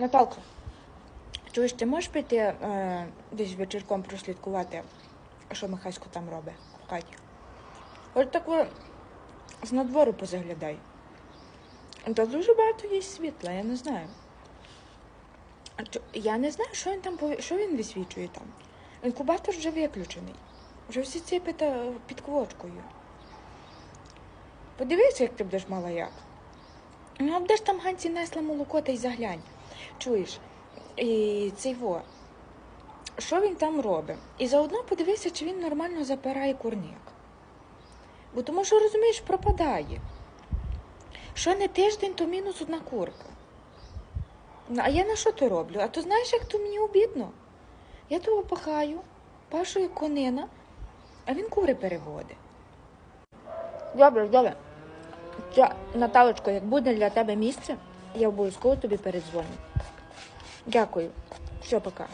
Наталка, чуєш, ти можеш прийти е, десь вечірком прослідкувати, що Михасько там робить в хаті? От так о, з надвору позаглядай. Та дуже багато є світла, я не знаю. Я не знаю, що він там що він висвічує там. Інкубатор вже виключений. Вже всі ці під квочкою. Подивися, як ти будеш мала як. Ну, а де ж там Ганці несла молоко та й заглянь. Чуєш? І цей во. Що він там робить? І заодно подивися, чи він нормально запирає курник. Бо тому що, розумієш, пропадає. Що не тиждень, то мінус одна курка. А я на що то роблю? А то знаєш, як то мені обідно? Я того пахаю, пашу як конина, а він кури переводить. Добре, добре. Наталочко, як буде для тебе місце, я обов'язково тобі передзвоню. Дякую. Все, пока.